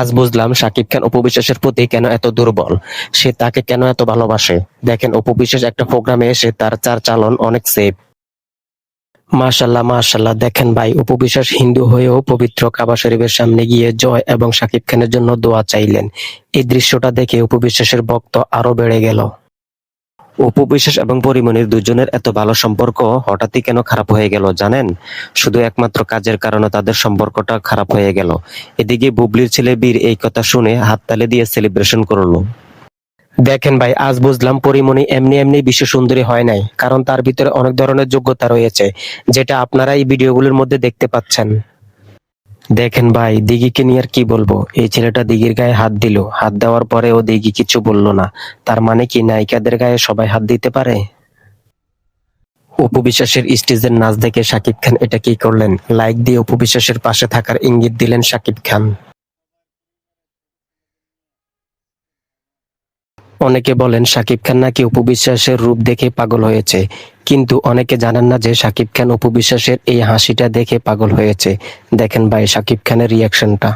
আজ বুঝলাম সাকিব খান উপবিশ্বাসের প্রতি কেন এত দুর্বল। সে তাকে কেন এত ভালোবাসে? দেখেন উপবিশ্বাস একটা প্রোগ্রামে এসে তার চার চালন অনেক সেফ মাশাল্লাহ মাশাল্লাহ দেখেন ভাই উপবিশ্বাস হিন্দু হয়েও পবিত্র কাবা শরীফের সামনে গিয়ে জয় এবং সাকিব খানের জন্য দোয়া চাইলেন। এই দৃশ্যটা দেখে উপবিশ্বাসের ভক্ত আরও বেড়ে গেল। অপু বিশ্বাস এবং পরিমণির দুজনের এত ভালো সম্পর্ক হঠাৎই কেন খারাপ হয়ে গেল জানেন? শুধু একমাত্র কাজের কারণে তাদের সম্পর্কটা খারাপ হয়ে গেল। এদিকে বুবলির ছেলে বীর এই কথা শুনে হাততালি দিয়ে সেলিব্রেশন করল। দেখেন ভাই, আজ বুঝলাম পরিমণি এমনি এমনি বিশ্ব সুন্দরী হয় নাই, কারণ তার ভিতরে অনেক ধরনের যোগ্যতা রয়েছে, যেটা আপনারা এই ভিডিওগুলোর মধ্যে দেখতে পাচ্ছেন। দেখেন ভাই দিঘিকে নিয়ে আর কি বলব? এই ছেলেটা দিঘির গায়ে হাত দিল। হাত দেওয়ার পরে ও দিঘি কিছু বলল না। তার মানে কি, নায়িকাদের গায়ে সবাই হাত দিতে পারে? অপু বিশ্বাসের স্টেজের নাচ দেখে শাকিব খান এটা কি করলেন? লাইক দিয়ে অপু বিশ্বাসের পাশে থাকার ইঙ্গিত দিলেন শাকিব খান। অনেকে বলেন শাকিব খান নাকি উপবিশ্বাসের রূপ দেখে পাগল হয়েছে। কিন্তু অনেকে জানেন না যে শাকিব খান উপবিশ্বাসের এই হাসিটা দেখে পাগল হয়েছে। দেখেন ভাই শাকিব খানের রিয়াকশনটা